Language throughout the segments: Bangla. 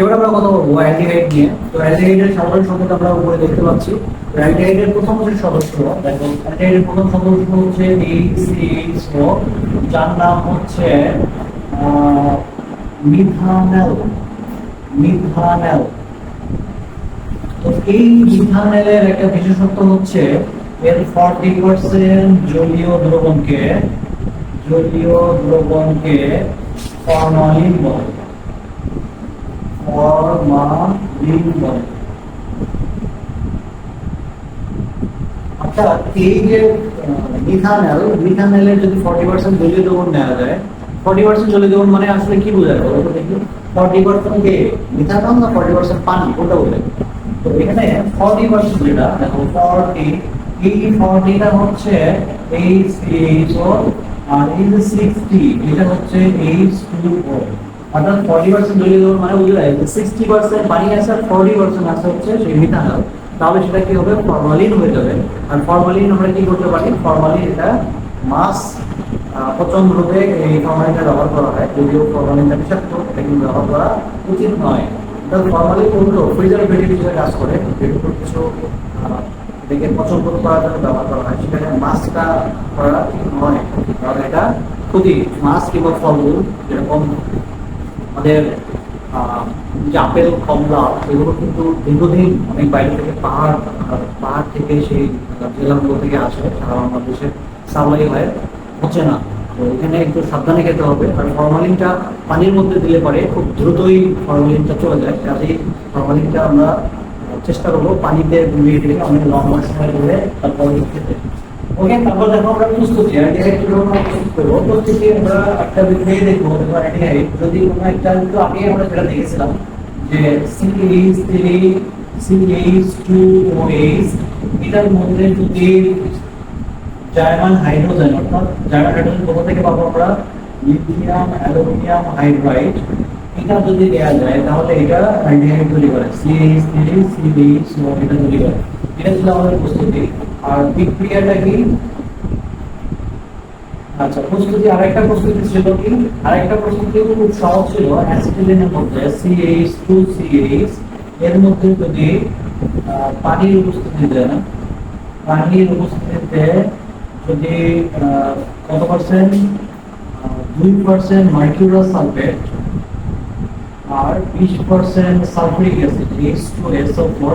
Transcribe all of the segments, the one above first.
এবার আমরা কথা বলব অ্যালডিহাইড নিয়ে। তো অ্যালডিহাইডের সাধারণ সংকেত আমরা উপরে দেখতে পাচ্ছি। অ্যালডিহাইডের প্রথম যে সদস্য। দেখো অ্যালডিহাইডের প্রথম সদস্য হচ্ছে এইচসিএইচও যার নাম হচ্ছে মিথানেল। মিথানেল। তো এই মিথানেলের একটা বিশেষত্ব হচ্ছে, এর ফর্টি পার্সেন্ট জলীয় দ্রবণকে জলীয় দ্রবণকে ফর্মালিন বলে। অর্থাৎ এই যে মিথানেল মিথানেলের যদি ফর্টি পার্সেন্ট জলীয় দ্রবণ নেওয়া যায় ফর্টি পার্সেন্ট জলীয় দ্রবণ মানে আসলে কি বোঝায় বলো ফর্টি পার্সেন্ট কে? মিথানল না ফর্টি পার্সেন্ট পানি? কোনটা বোঝায়। এখানে ফর্টি পার্সেন্ট যেটা, দেখো ফর্টি এই ফর্টিটা হচ্ছে এইচ ও আর এই যে সিক্সটি এটা হচ্ছে এইচ টু অর্থাৎ ফর্টি পার্সেন্ট জলীয় দ্রবণ মানে বুঝে যায় সিক্সটি পার্সেন্ট পানি আছে আর ফর্টি পার্সেন্ট আছে হচ্ছে সেই মিথানল তাহলে সেটা কি হবে? ফরমালিন হয়ে যাবে। আর ফরমালিন আমরা কি করতে পারি? ফরমালিন এটা মাস পচন রূপে এই ফরমালিনটা ব্যবহার করা হয়। যদিও ফরমালিনটা বিষাক্ত, এটা কিন্তু ব্যবহার করা উচিত নয়। তাহলে ফরমালিন উল্টো ফ্রিজার ভেটিভ হিসেবে কাজ করে। কিছু দেখে পচন করার জন্য ব্যবহার করা হয়। সেখানে মাছটা করা ঠিক নয়। কারণ এটা ক্ষতি। মাছ কিংবা ফলমূল, যেরকম আমাদের যে আপেল, কমলা এগুলো কিন্তু দীর্ঘদিন অনেক বাইরে থেকে পাহাড় পাহাড় থেকে সেই জেলাগুলো থেকে আসে, সারা বাংলাদেশে সাপ্লাই হয়, হচ্ছে না। তো এখানে একটু সাবধানে খেতে হবে। আর ফরমালিনটা পানির মধ্যে দিলে পরে খুব দ্রুতই ফরমালিনটা চলে যায়। কাজেই ফরমালিনটা আমরা চেষ্টা করব পানিতে গুলিয়ে দিয়ে অনেক লম্বা সময় ধরে তারপরে খেতে। ওকে তারপর দেখো আমরা প্রস্তুতি অ্যান্টিহাইড কীভাবে আমরা প্রস্তুত করব প্রস্তুতি আমরা একটা বিক্রিয়া দেখব দেখো অ্যান্টিহাইড যদি কোনো একটা একটু আগে আমরা যেটা দেখেছিলাম যে CH three CH two O H এটার মধ্যে যদি জার্মান হাইড্রোজেন অর্থাৎ জার্মান হাইড্রোজেন কোথা থেকে পাবো আমরা লিথিয়াম অ্যালুমিনিয়াম হাইড্রাইড এটা যদি দেওয়া যায় তাহলে এটা অ্যালডিহাইড তৈরি করে সিএইচ থ্রি সিএইচ ও এটা তৈরি করে এটা ছিল আচ্ছা যদি পানির উপস্থিতি পানির উপস্থিতিতে যদি কত পার্সেন্ট দুই পার্সেন্ট মার্কিউরাস সালফেট আর বিশ percent sulphuric acid H two S four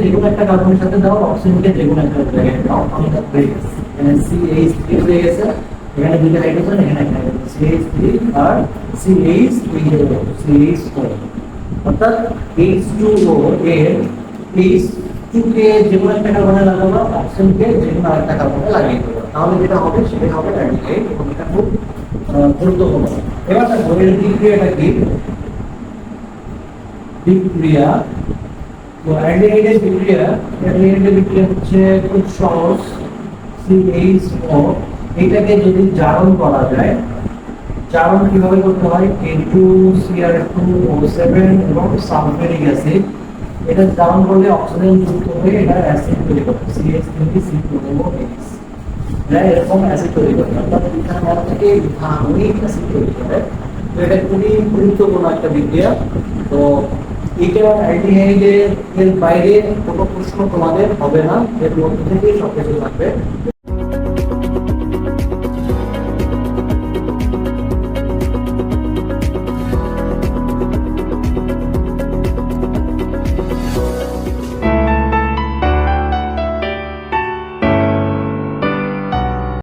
যে কোনো একটা কার্বনের সাথে দাও অক্সিজেনকে যে একটা লাগিয়ে তাহলে যেটা হবে, সেটাই হবে গুরুত্বপূর্ণ এবার দেখো, এর বিক্রিয়াটা কি? বিক্রিয়া তো অ্যালডিহাইডের বিক্রিয়া অ্যালডিহাইডের বিক্রিয়া হচ্ছে খুব সহজ। CH4 এটাকে যদি জারণ করা যায়, জারণ কীভাবে করতে হয়? K2Cr2O7 এবং অ্যাসিড এটা জারণ করলে অক্সিজেন যুক্ত হয়ে এটা অ্যাসিড তৈরি করে CH3COOH এরা এরকম অ্যাসিড তৈরি করে অর্থাৎ ইথানল থেকে ইথানোয়িক অ্যাসিড তৈরি করে তো এটা খুবই গুরুত্বপূর্ণ একটা বিক্রিয়া তো এটা অ্যালডিহাইডের এর বাইরে কোনো প্রশ্ন তোমাদের হবে না। এর মধ্যে থেকেই সব কিছু থাকবে